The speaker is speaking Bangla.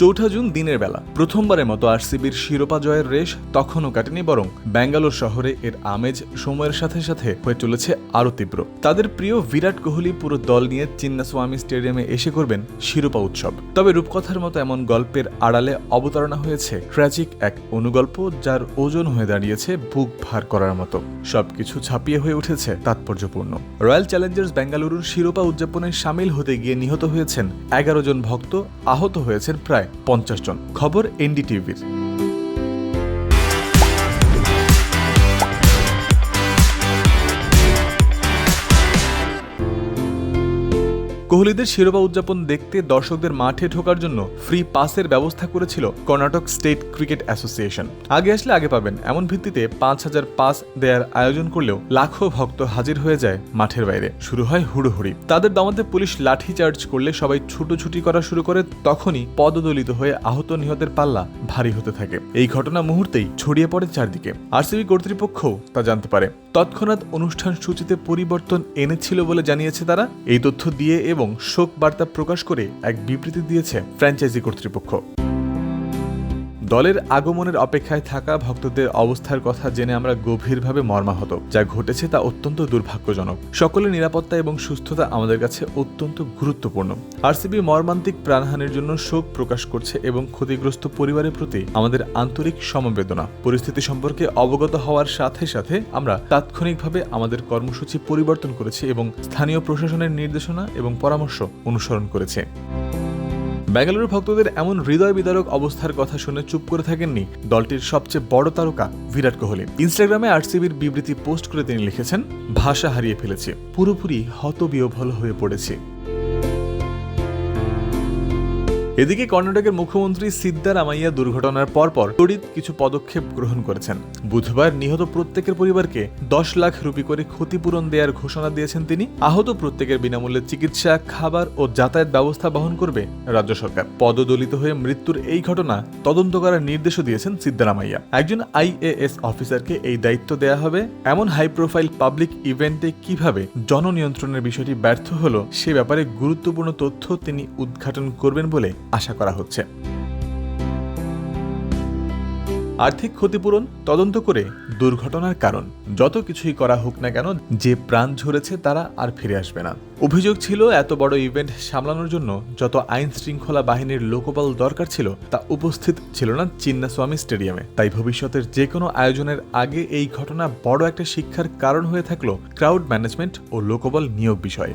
চৌঠা জুন দিনের বেলা। প্রথমবারের মতো আরসিবির শিরোপা জয়ের রেশ তখনও কাটেনি বরং ব্যাঙ্গালোর শহরে এর আমেজ সময়ের সাথে সাথে হয়ে চলেছে আরও তীব্র। তাদের প্রিয় বিরাট কোহলি পুরো দল নিয়ে চিন্নাস্বামী স্টেডিয়ামে এসে করবেন শিরোপা উৎসব। তবে রূপকথার মতো এমন গল্পের আড়ালে অবতারণা হয়েছে ট্র্যাজিক এক অনুগল্প যার ওজন হয়ে দাঁড়িয়েছে বুক ভার করার মতো। সবকিছু ছাপিয়ে হয়ে উঠেছে তাৎপর্যপূর্ণ। রয়্যাল চ্যালেঞ্জার্স বেঙ্গালুরুর শিরোপা উদযাপনে সামিল হতে গিয়ে নিহত হয়েছেন এগারো জন ভক্ত, আহত হয়েছেন প্রায় পঞ্চাশ জন। খবর এনডিটিভির। কোহলিদের শিরোপা উদযাপন দেখতে দর্শকদের মাঠে ঢোকার জন্য ফ্রি পাসের ব্যবস্থা করেছিল কর্ণাটক স্টেট ক্রিকেট অ্যাসোসিয়েশন। আগে আসলে আগে পাবেন, এমন ভিত্তিতে পাঁচ হাজার পাস দেওয়ার আয়োজন করলেও লাখো ভক্ত হাজির হয়ে যায় মাঠের বাইরে। শুরু হয় হুড়োহুড়ি। তাদের দমাতে পুলিশ লাঠি চার্জ করলে সবাই ছুটোছুটি করা শুরু করে তখনই পদদলিত হয়ে আহত নিহতের পাল্লা ভারী হতে থাকে। এই ঘটনা মুহূর্তেই ছড়িয়ে পড়ে চারদিকে। আরসিবি কর্তৃপক্ষও তা জানতে পারে। তৎক্ষণাৎ অনুষ্ঠান সূচিতে পরিবর্তন এনেছিল বলে জানিয়েছে তারা। এই তথ্য দিয়ে এবং শোক বার্তা প্রকাশ করে এক বিবৃতি দিয়েছে ফ্র্যাঞ্চাইজি কর্তৃপক্ষ। দলের আগমনের অপেক্ষায় থাকা ভক্তদের অবস্থার কথা জেনে আমরা গভীরভাবে মর্মাহত, যা ঘটেছে তা অত্যন্ত দুর্ভাগ্যজনক। সকলের নিরাপত্তা এবং সুস্থতা আমাদের কাছে অত্যন্ত গুরুত্বপূর্ণ। আরসিবি মর্মান্তিক প্রাণহানির জন্য শোক প্রকাশ করছে এবং ক্ষতিগ্রস্ত পরিবারের প্রতি আমাদের আন্তরিক সমবেদনা। পরিস্থিতি সম্পর্কে অবগত হওয়ার সাথে সাথে আমরা তাৎক্ষণিকভাবে আমাদের কর্মসূচি পরিবর্তন করেছি এবং স্থানীয় প্রশাসনের নির্দেশনা এবং পরামর্শ অনুসরণ করেছে। বেঙ্গালুরু ভক্তদের এমন হৃদয় বিদারক অবস্থার কথা শুনে চুপ করে থাকেননি দলটির সবচেয়ে বড় তারকা বিরাট কোহলি। ইনস্টাগ্রামে আরসিবির বিবৃতি পোস্ট করে তিনি লিখেছেন, ভাষা হারিয়ে ফেলেছে, পুরোপুরি হতবিহ্বল হয়ে পড়েছে। এদিকে কর্ণাটকের মুখ্যমন্ত্রী সিদ্দারামাইয়া দুর্ঘটনার পরপর তড়িৎ কিছু পদক্ষেপ গ্রহণ করেছেন। বুধবার নিহত প্রত্যেকের পরিবারকে দশ লাখ রুপি করে ক্ষতিপূরণ দেওয়ার ঘোষণা দিয়েছেন তিনি। আহত প্রত্যেকের বিনামূল্যে চিকিৎসা, খাবার ও যাতায়াত ব্যবস্থা বহন করবে রাজ্য সরকার। পদদলিত হয়ে মৃত্যুর এই ঘটনা তদন্ত করার নির্দেশও দিয়েছেন সিদ্দারামাইয়া একজন আইএএস অফিসারকে এই দায়িত্ব দেয়া হবে। এমন হাই প্রোফাইল পাবলিক ইভেন্টে কীভাবে জননিয়ন্ত্রণের বিষয়টি ব্যর্থ হলো সে ব্যাপারে গুরুত্বপূর্ণ তথ্য তিনি উদ্ঘাটন করবেন বলে আশা করা হচ্ছে। আর্থিক ক্ষতিপূরণ তদন্ত করে দুর্ঘটনার কারণ, যত কিছুই করা হোক না কেন, যে প্রাণ ঝরেছে তারা আর ফিরে আসবে না। অভিযোগ ছিল, এত বড় ইভেন্ট সামলানোর জন্য যত আইন শৃঙ্খলা বাহিনীর লোকবল দরকার ছিল, তা উপস্থিত ছিল না চিন্নাস্বামী স্টেডিয়ামে। তাই ভবিষ্যতের যে কোনো আয়োজনের আগে এই ঘটনা বড় একটা শিক্ষার কারণ হয়ে থাকল ক্রাউড ম্যানেজমেন্ট ও লোকবল নিয়োগ বিষয়ে।